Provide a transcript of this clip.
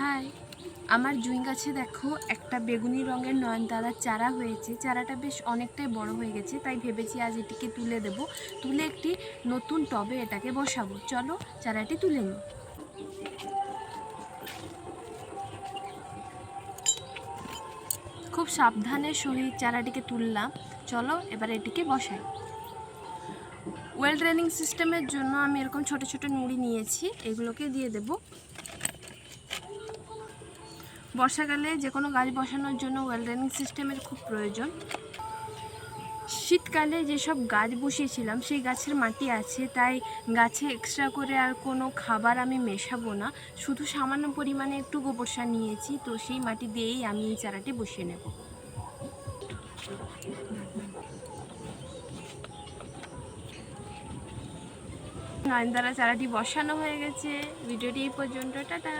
High. আমার জুঁই গাছে দেখো, একটা বেগুনি রঙের নয়নতারার চারা হয়েছে। চারাটা বেশ অনেকটাই বড় হয়ে গেছে, তাই ভেবেছি আজ এটিকে তুলে দেব। তুলে একটি নতুন টবে এটাকে বসাবো। চলো, চারাটি তুলে নিই। খুব সাবধানের সহিত চারাটিকে তুললাম। চলো, এবার এটিকে বসাই। ওয়েল ড্রেনিং সিস্টেমের জন্য আমি এরকম ছোট ছোট নুড়ি নিয়েছি, এগুলোকে দিয়ে দেব। বর্ষাকালে যে কোনো গাছ বসানোর জন্য ওয়েল ড্রেনিং সিস্টেমের খুব প্রয়োজন। শীতকালে যেসব গাছ বসিয়েছিলাম, সেই গাছের মাটি আছে, তাই গাছে এক্সট্রা করে আর কোনো খাবার আমি মেশাবো না। শুধু সামান্য পরিমাণে একটু গোবর সার নিয়েছি, তো সেই মাটি দিয়েই আমি এই চারাটি বসিয়ে নেব। নয়নতারা চারাটি বসানো হয়ে গেছে। ভিডিওটি এই পর্যন্ত, টাটা।